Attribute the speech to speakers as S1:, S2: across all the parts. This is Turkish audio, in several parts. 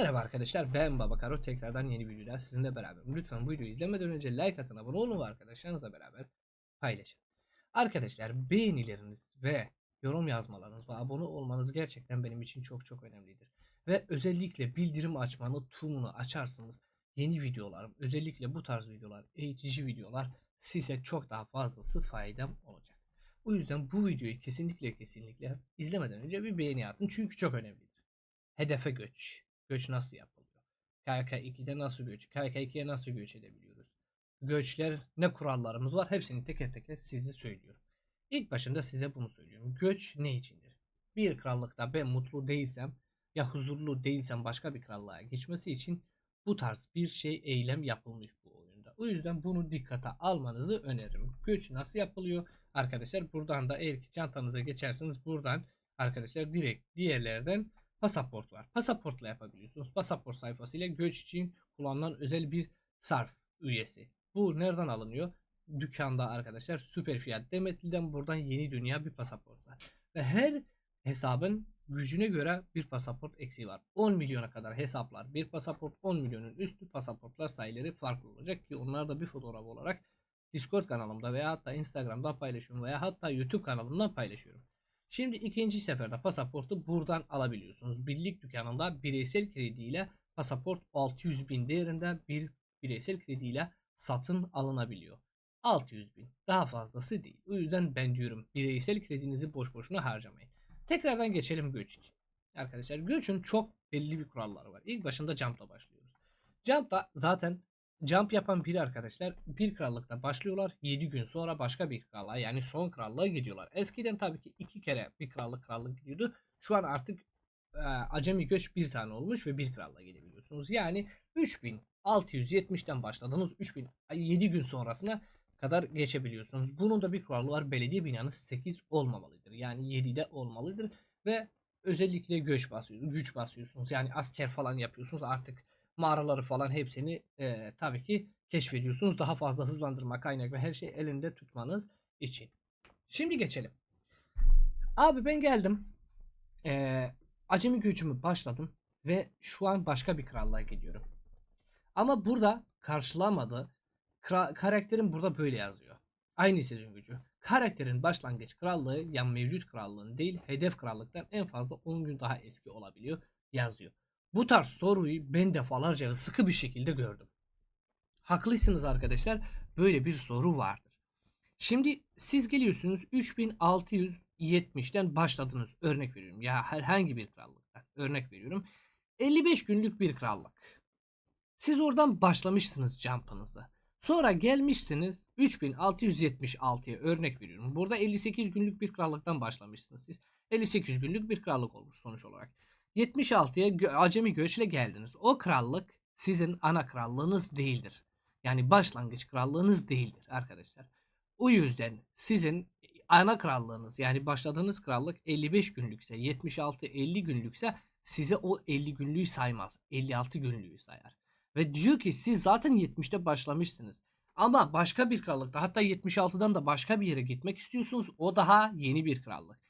S1: Merhaba arkadaşlar ben Babakaro tekrardan yeni bir videoda sizinle beraberim. Lütfen bu videoyu izlemeden önce like atın abone olun ve arkadaşlarınızla beraber paylaşın. Arkadaşlar beğenileriniz ve yorum yazmalarınız ve abone olmanız gerçekten benim için çok çok önemlidir. Ve özellikle bildirim açmanı tümünü açarsınız. Yeni videolarım özellikle bu tarz videolar eğitici videolar size çok daha fazlası faydam olacak. O yüzden bu videoyu kesinlikle kesinlikle izlemeden önce bir beğeni atın çünkü çok önemlidir. Hedefe göç. Göç nasıl yapılıyor? KK2'de nasıl göç? KK2'ye nasıl göç edebiliyoruz? Göçler ne kurallarımız var? Hepsini teker teker size söylüyorum. İlk başında size bunu söylüyorum. Göç ne içindir? Bir krallıkta ben mutlu değilsem ya huzurlu değilsem başka bir krallığa geçmesi için bu tarz bir şey eylem yapılmış bu oyunda. O yüzden bunu dikkate almanızı öneririm. Göç nasıl yapılıyor? Arkadaşlar buradan da eğer ki çantanıza geçerseniz buradan arkadaşlar direkt diğerlerden pasaport var. Pasaportla yapabiliyorsunuz. Pasaport sayfasıyla göç için kullanılan özel bir sarf üyesi. Bu nereden alınıyor? Dükkanda arkadaşlar süper fiyat Demetli'den buradan yeni dünya bir pasaport var. Ve her hesabın gücüne göre bir pasaport eksiği var. 10 milyona kadar hesaplar. Bir pasaport 10 milyonun üstü pasaportlar sayıları farklı olacak ki onlar da bir fotoğraf olarak Discord kanalımda veya hatta Instagram'da paylaşıyorum veya hatta YouTube kanalımdan paylaşıyorum. Şimdi ikinci seferde pasaportu buradan alabiliyorsunuz. Birlik dükkanında bireysel krediyle pasaport 600 bin değerinde bir bireysel krediyle satın alınabiliyor. 600 bin. Daha fazlası değil. O yüzden ben diyorum bireysel kredinizi boş boşuna harcamayın. Tekrardan geçelim göç için. Arkadaşlar göçün çok belli bir kuralları var. İlk başında jump'la başlıyoruz. Jump'ta zaten jump yapan bir arkadaşlar bir krallıkta başlıyorlar. 7 gün sonra başka bir krallığa yani son krallığa gidiyorlar. Eskiden tabii ki iki kere bir krallık krallık gidiyordu. Şu an artık e, acemi göç bir tane olmuş ve bir krallığa gidebiliyorsunuz. Yani 3670'ten başladınız 3000 7 gün sonrasına kadar geçebiliyorsunuz. Bunun da bir kuralı var. Belediye binanız 8 olmamalıdır. Yani 7'de olmalıdır ve özellikle göç basıyorsunuz, güç basıyorsunuz. Yani asker falan yapıyorsunuz. Artık mağaraları falan hepsini e, tabii ki keşfediyorsunuz. Daha fazla hızlandırma kaynak ve her şey elinde tutmanız için. Şimdi geçelim. Abi ben geldim. E, acemi gücümü başladım ve şu an başka bir krallığa gidiyorum. Ama burada karşılamadı. Kra- karakterin burada böyle yazıyor. Aynı sezon gücü. Karakterin başlangıç krallığı yani mevcut krallığın değil hedef krallıktan en fazla 10 gün daha eski olabiliyor yazıyor. Bu tarz soruyu ben defalarca sıkı bir şekilde gördüm. Haklısınız arkadaşlar. Böyle bir soru vardır. Şimdi siz geliyorsunuz 3670'ten başladınız. Örnek veriyorum. Ya herhangi bir krallıktan. Örnek veriyorum. 55 günlük bir krallık. Siz oradan başlamışsınız jump'ınızı. Sonra gelmişsiniz 3676'ya örnek veriyorum. Burada 58 günlük bir krallıktan başlamışsınız siz. 58 günlük bir krallık olmuş sonuç olarak. 76'ya gö- acemi göçle geldiniz. O krallık sizin ana krallığınız değildir. Yani başlangıç krallığınız değildir arkadaşlar. O yüzden sizin ana krallığınız yani başladığınız krallık 55 günlükse 76-50 günlükse size o 50 günlüğü saymaz. 56 günlüğü sayar. Ve diyor ki siz zaten 70'te başlamışsınız. Ama başka bir krallıkta hatta 76'dan da başka bir yere gitmek istiyorsunuz. O daha yeni bir krallık.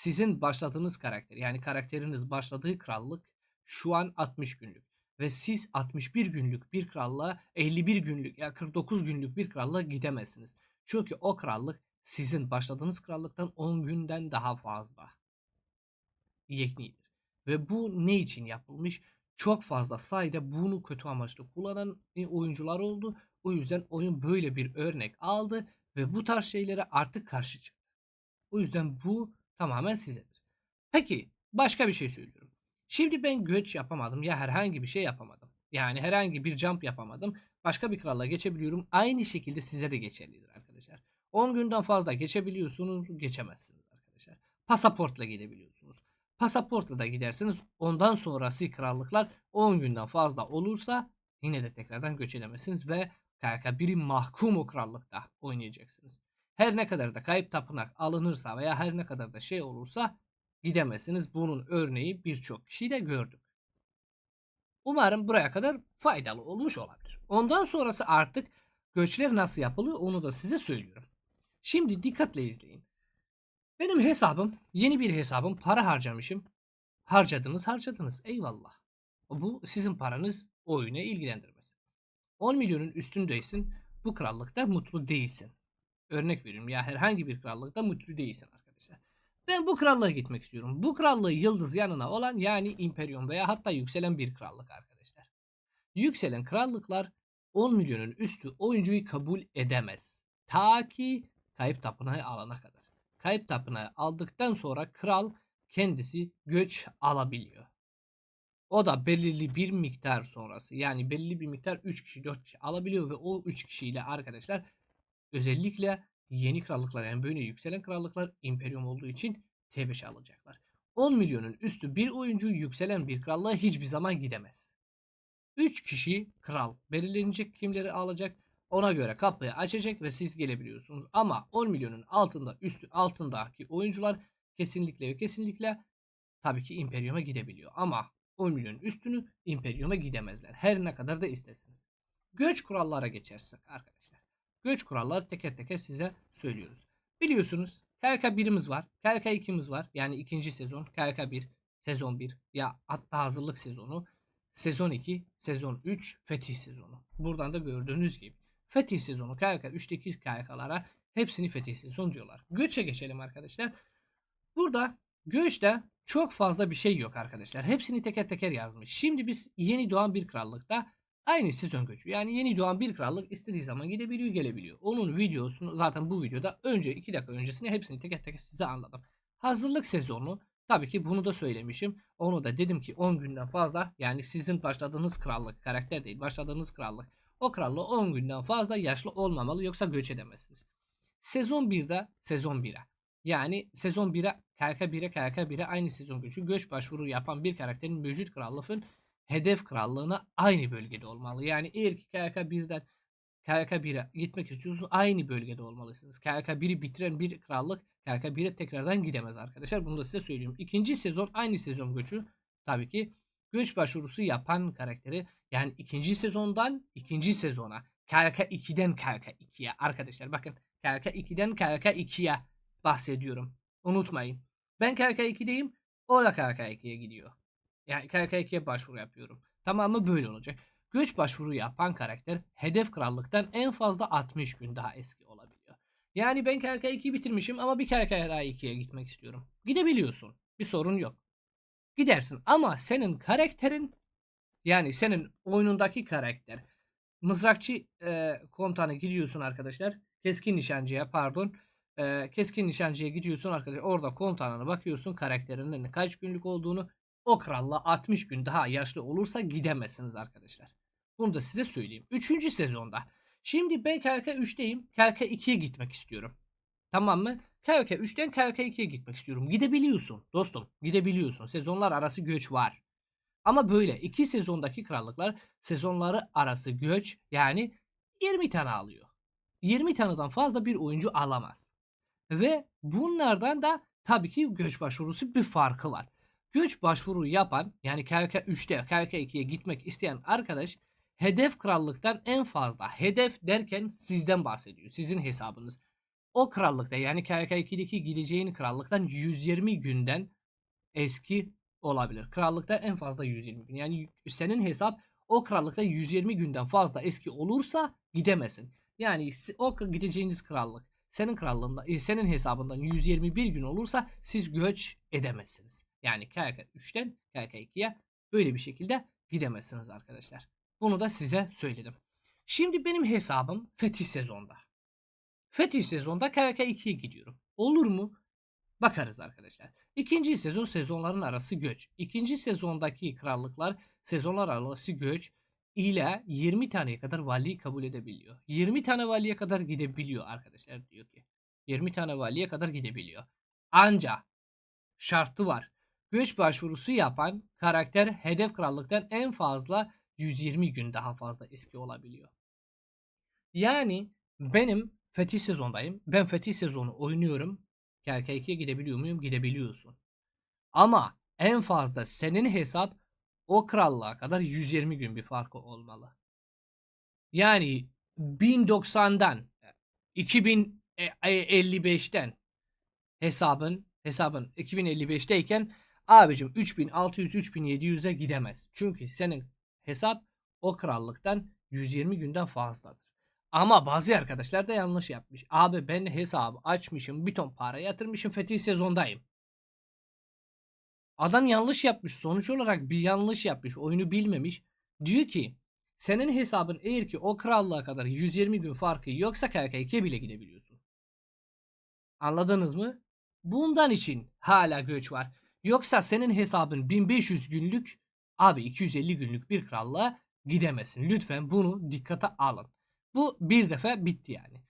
S1: Sizin başladığınız karakter yani karakteriniz başladığı krallık şu an 60 günlük. Ve siz 61 günlük bir krallığa 51 günlük ya 49 günlük bir krallığa gidemezsiniz. Çünkü o krallık sizin başladığınız krallıktan 10 günden daha fazla. Yeknidir. Ve bu ne için yapılmış? Çok fazla sayıda bunu kötü amaçlı kullanan oyuncular oldu. O yüzden oyun böyle bir örnek aldı ve bu tarz şeylere artık karşı çıktı. O yüzden bu tamamen sizedir. Peki başka bir şey söylüyorum. Şimdi ben göç yapamadım ya herhangi bir şey yapamadım. Yani herhangi bir jump yapamadım. Başka bir kralla geçebiliyorum. Aynı şekilde size de geçerlidir arkadaşlar. 10 günden fazla geçebiliyorsunuz, geçemezsiniz arkadaşlar. Pasaportla gidebiliyorsunuz. Pasaportla da gidersiniz. Ondan sonrası krallıklar 10 günden fazla olursa yine de tekrardan göç edemezsiniz ve KK1'in mahkum o krallıkta oynayacaksınız. Her ne kadar da kayıp tapınak alınırsa veya her ne kadar da şey olursa gidemezsiniz. Bunun örneği birçok kişiyle gördük. Umarım buraya kadar faydalı olmuş olabilir. Ondan sonrası artık göçler nasıl yapılıyor onu da size söylüyorum. Şimdi dikkatle izleyin. Benim hesabım yeni bir hesabım para harcamışım. Harcadınız harcadınız eyvallah. Bu sizin paranız oyunu ilgilendirmez. 10 milyonun üstündeysin. Bu krallıkta mutlu değilsin. Örnek veriyorum ya herhangi bir krallıkta mutlu değilsin arkadaşlar. Ben bu krallığa gitmek istiyorum. Bu krallığı yıldız yanına olan yani imperium veya hatta yükselen bir krallık arkadaşlar. Yükselen krallıklar 10 milyonun üstü oyuncuyu kabul edemez. Ta ki kayıp tapınağı alana kadar. Kayıp tapınağı aldıktan sonra kral kendisi göç alabiliyor. O da belirli bir miktar sonrası yani belirli bir miktar 3 kişi 4 kişi alabiliyor ve o 3 kişiyle arkadaşlar özellikle yeni krallıklar yani böyle yükselen krallıklar imperium olduğu için T5 alacaklar. 10 milyonun üstü bir oyuncu yükselen bir krallığa hiçbir zaman gidemez. 3 kişi kral belirlenecek kimleri alacak ona göre kapıyı açacak ve siz gelebiliyorsunuz. Ama 10 milyonun altında üstü altındaki oyuncular kesinlikle ve kesinlikle tabii ki imperiuma gidebiliyor. Ama 10 milyon üstünü imperiuma gidemezler. Her ne kadar da istesiniz. Göç kurallara geçersek arkadaşlar. Göç kuralları teker teker size söylüyoruz. Biliyorsunuz KK 1'imiz var. KK 2'miz var. Yani ikinci sezon. KK 1, sezon 1 ya hatta hazırlık sezonu. Sezon 2, sezon 3, fetih sezonu. Buradan da gördüğünüz gibi. Fetih sezonu KK 3'teki KK'lara hepsini fetih sezonu diyorlar. Göçe geçelim arkadaşlar. Burada göçte çok fazla bir şey yok arkadaşlar. Hepsini teker teker yazmış. Şimdi biz yeni doğan bir krallıkta aynı sezon göçü. Yani yeni doğan bir krallık istediği zaman gidebiliyor gelebiliyor. Onun videosunu zaten bu videoda önce 2 dakika öncesine hepsini teker teker size anladım. Hazırlık sezonu tabii ki bunu da söylemişim. Onu da dedim ki 10 günden fazla yani sizin başladığınız krallık karakter değil başladığınız krallık. O krallığı 10 günden fazla yaşlı olmamalı yoksa göç edemezsiniz. Sezon 1'de sezon 1'e yani sezon 1'e KK 1'e KK 1'e aynı sezon göçü göç başvuru yapan bir karakterin mevcut krallığın hedef krallığına aynı bölgede olmalı. Yani eğer ki KK 1'den KK 1'e gitmek istiyorsunuz aynı bölgede olmalısınız. KK 1'i bitiren bir krallık KK 1'e tekrardan gidemez arkadaşlar. Bunu da size söylüyorum. İkinci sezon aynı sezon göçü tabii ki göç başvurusu yapan karakteri yani ikinci sezondan ikinci sezona KK 2'den KK 2'ye arkadaşlar bakın KK 2'den KK 2'ye bahsediyorum. Unutmayın. Ben KK2'deyim. O da KK2'ye gidiyor. Yani KK2'ye başvuru yapıyorum. Tamamı böyle olacak. Göç başvuru yapan karakter hedef krallıktan en fazla 60 gün daha eski olabiliyor. Yani ben KK2 bitirmişim ama bir KK daha 2'ye gitmek istiyorum. Gidebiliyorsun. Bir sorun yok. Gidersin ama senin karakterin yani senin oyunundaki karakter mızrakçı e, komutanı gidiyorsun arkadaşlar. Keskin nişancıya pardon e, keskin nişancıya gidiyorsun arkadaşlar. Orada komutanına bakıyorsun karakterinin kaç günlük olduğunu. O kralla 60 gün daha yaşlı olursa gidemezsiniz arkadaşlar. Bunu da size söyleyeyim. 3. sezonda. Şimdi ben KK 3'teyim. KK 2'ye gitmek istiyorum. Tamam mı? KK 3'ten KK 2'ye gitmek istiyorum. Gidebiliyorsun dostum. Gidebiliyorsun. Sezonlar arası göç var. Ama böyle iki sezondaki krallıklar sezonları arası göç yani 20 tane alıyor. 20 taneden fazla bir oyuncu alamaz. Ve bunlardan da tabii ki göç başvurusu bir farkı var. Göç başvuru yapan yani KK 3'te KK 2'ye gitmek isteyen arkadaş hedef krallıktan en fazla hedef derken sizden bahsediyor. Sizin hesabınız. O krallıkta yani KK 2'deki gideceğin krallıktan 120 günden eski olabilir. Krallıkta en fazla 120 gün. Yani senin hesap o krallıkta 120 günden fazla eski olursa gidemesin. Yani o gideceğiniz krallık senin krallığında e, senin hesabından 121 gün olursa siz göç edemezsiniz. Yani KK 3'ten KK 2'ye böyle bir şekilde gidemezsiniz arkadaşlar. Bunu da size söyledim. Şimdi benim hesabım fetih sezonda. Fetih sezonda KK 2'ye gidiyorum. Olur mu? Bakarız arkadaşlar. İkinci sezon sezonların arası göç. İkinci sezondaki krallıklar sezonlar arası göç ile 20 taneye kadar vali kabul edebiliyor. 20 tane valiye kadar gidebiliyor arkadaşlar diyor ki. 20 tane valiye kadar gidebiliyor. Ancak şartı var. Göç başvurusu yapan karakter hedef krallıktan en fazla 120 gün daha fazla eski olabiliyor. Yani benim fetih sezondayım. Ben fetih sezonu oynuyorum. KK2'ye gidebiliyor muyum? Gidebiliyorsun. Ama en fazla senin hesap o krallığa kadar 120 gün bir farkı olmalı. Yani 1090'dan 2055'ten hesabın hesabın 2055'teyken Abicim 3600-3700'e gidemez. Çünkü senin hesap o krallıktan 120 günden fazladır. Ama bazı arkadaşlar da yanlış yapmış. Abi ben hesabı açmışım bir ton para yatırmışım fetih sezondayım. Adam yanlış yapmış. Sonuç olarak bir yanlış yapmış. Oyunu bilmemiş. Diyor ki senin hesabın eğer ki o krallığa kadar 120 gün farkı yoksa KK2'ye bile gidebiliyorsun. Anladınız mı? Bundan için hala göç var. Yoksa senin hesabın 1500 günlük abi 250 günlük bir krallığa gidemezsin. Lütfen bunu dikkate alın. Bu bir defa bitti yani.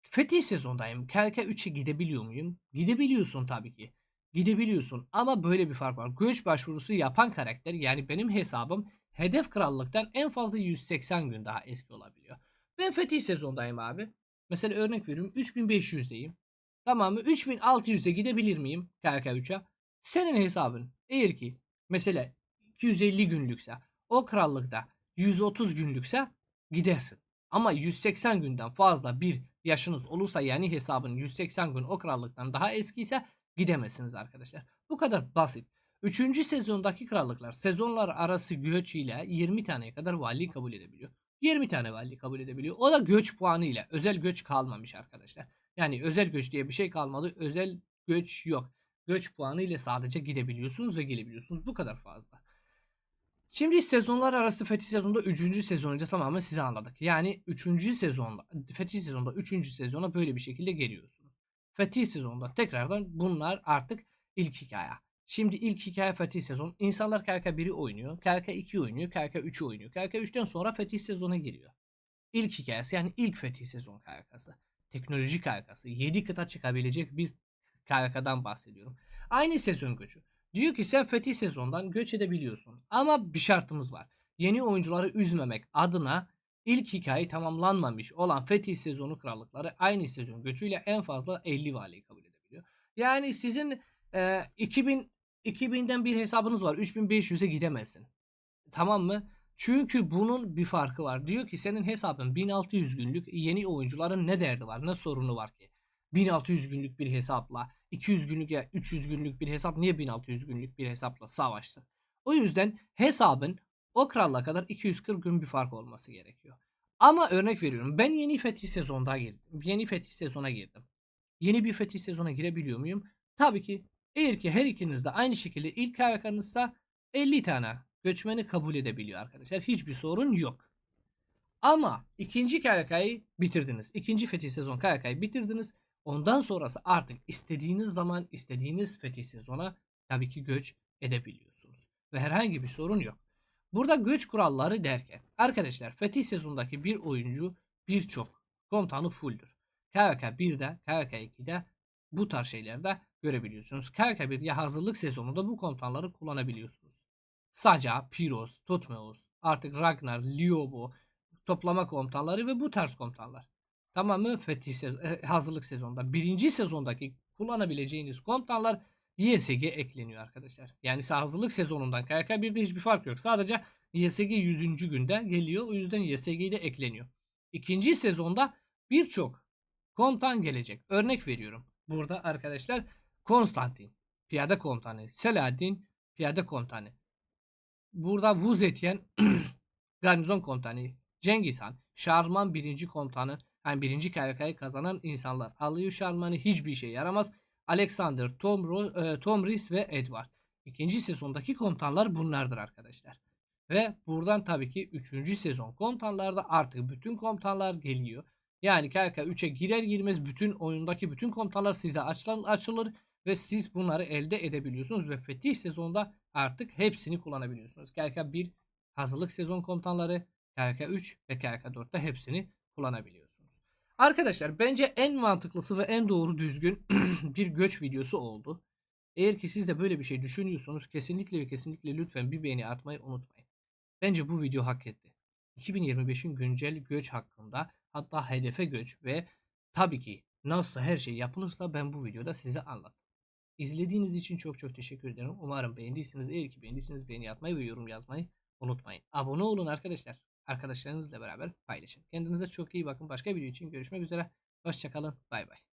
S1: Fetih sezondayım. KK 3'e gidebiliyor muyum? Gidebiliyorsun tabii ki. Gidebiliyorsun ama böyle bir fark var. Göç başvurusu yapan karakter yani benim hesabım hedef krallıktan en fazla 180 gün daha eski olabiliyor. Ben fetih sezondayım abi. Mesela örnek veriyorum 3500'deyim. Tamam mı? 3600'e gidebilir miyim KK3'e? Senin hesabın eğer ki mesela 250 günlükse o krallıkta 130 günlükse gidersin. Ama 180 günden fazla bir yaşınız olursa yani hesabın 180 gün o krallıktan daha eskiyse gidemezsiniz arkadaşlar. Bu kadar basit. Üçüncü sezondaki krallıklar sezonlar arası göç ile 20 taneye kadar vali kabul edebiliyor. 20 tane vali kabul edebiliyor. O da göç puanı ile. Özel göç kalmamış arkadaşlar. Yani özel göç diye bir şey kalmadı. Özel göç yok. Göç puanı ile sadece gidebiliyorsunuz ve gelebiliyorsunuz. Bu kadar fazla. Şimdi sezonlar arası Fetih sezonunda 3. sezonuyla tamamen size anladık. Yani 3. sezonda Fetih sezonda 3. sezona böyle bir şekilde geliyorsunuz. Fetih sezonda tekrardan bunlar artık ilk hikaye. Şimdi ilk hikaye Fetih sezon. İnsanlar KK 1'i oynuyor. KK 2 oynuyor. KK 3'ü oynuyor. KK 3'ten sonra Fetih sezona giriyor. İlk hikayesi yani ilk Fetih sezon KK'sı. Teknoloji KK'sı. 7 kıta çıkabilecek bir KK'dan bahsediyorum. Aynı sezon göçü. Diyor ki sen Fetih sezondan göç edebiliyorsun. Ama bir şartımız var. Yeni oyuncuları üzmemek adına ilk hikaye tamamlanmamış olan Fetih sezonu krallıkları aynı sezon göçüyle en fazla 50 valiyi kabul edebiliyor. Yani sizin e, 2000 2000'den bir hesabınız var. 3500'e gidemezsin. Tamam mı? Çünkü bunun bir farkı var. Diyor ki senin hesabın 1600 günlük yeni oyuncuların ne derdi var? Ne sorunu var ki? 1600 günlük bir hesapla 200 günlük ya 300 günlük bir hesap niye 1600 günlük bir hesapla savaşsın? O yüzden hesabın o kralla kadar 240 gün bir fark olması gerekiyor. Ama örnek veriyorum. Ben yeni fetih sezonda girdim. Yeni fetih sezona girdim. Yeni bir fetih sezona girebiliyor muyum? Tabii ki. Eğer ki her ikiniz de aynı şekilde ilk KVK'nızsa 50 tane göçmeni kabul edebiliyor arkadaşlar. Hiçbir sorun yok. Ama ikinci KVK'yı bitirdiniz. İkinci fetih sezon KVK'yı bitirdiniz. Ondan sonrası artık istediğiniz zaman istediğiniz fetih sezona tabii ki göç edebiliyorsunuz. Ve herhangi bir sorun yok. Burada göç kuralları derken arkadaşlar fetih sezondaki bir oyuncu birçok komutanı fulldür. KVK 1'de, KVK 2'de bu tarz şeylerde görebiliyorsunuz. KVK 1 ya hazırlık sezonunda bu komutanları kullanabiliyorsunuz. Saca, Piros, Tutmeos, artık Ragnar, Liobo, toplama komutanları ve bu tarz komutanlar. Tamamı fetih sez hazırlık sezonda. Birinci sezondaki kullanabileceğiniz komutanlar YSG ekleniyor arkadaşlar. Yani hazırlık sezonundan KK1'de hiçbir fark yok. Sadece YSG 100. günde geliyor. O yüzden YSG de ekleniyor. İkinci sezonda birçok komutan gelecek. Örnek veriyorum. Burada arkadaşlar Konstantin piyade komutanı, Selahaddin piyade komutanı. Burada Vuzetyen garnizon komutanı, Cengiz Han, Şarman birinci komutanı, yani birinci KVK'yı kazanan insanlar. Alıyor Şarman'ı hiçbir şey yaramaz. Alexander, Tom, Ro e, Tom Rees ve Edward. İkinci sezondaki komutanlar bunlardır arkadaşlar. Ve buradan tabii ki 3. sezon komutanlarda artık bütün komutanlar geliyor. Yani KK 3'e girer girmez bütün oyundaki bütün komutanlar size açılır ve siz bunları elde edebiliyorsunuz ve fetih sezonda artık hepsini kullanabiliyorsunuz. KK 1 hazırlık sezon komutanları, KK 3 ve KK 4'te hepsini kullanabiliyorsunuz. Arkadaşlar bence en mantıklısı ve en doğru düzgün bir göç videosu oldu. Eğer ki siz de böyle bir şey düşünüyorsanız kesinlikle ve kesinlikle lütfen bir beğeni atmayı unutmayın. Bence bu video hak etti. 2025'in güncel göç hakkında hatta hedefe göç ve tabii ki nasıl her şey yapılırsa ben bu videoda size anlattım. İzlediğiniz için çok çok teşekkür ederim. Umarım beğendiyseniz eğer ki beğendiyseniz beğeni atmayı ve yorum yazmayı unutmayın. Abone olun arkadaşlar. Arkadaşlarınızla beraber paylaşın. Kendinize çok iyi bakın. Başka bir video için görüşmek üzere. Hoşçakalın. Bay bay.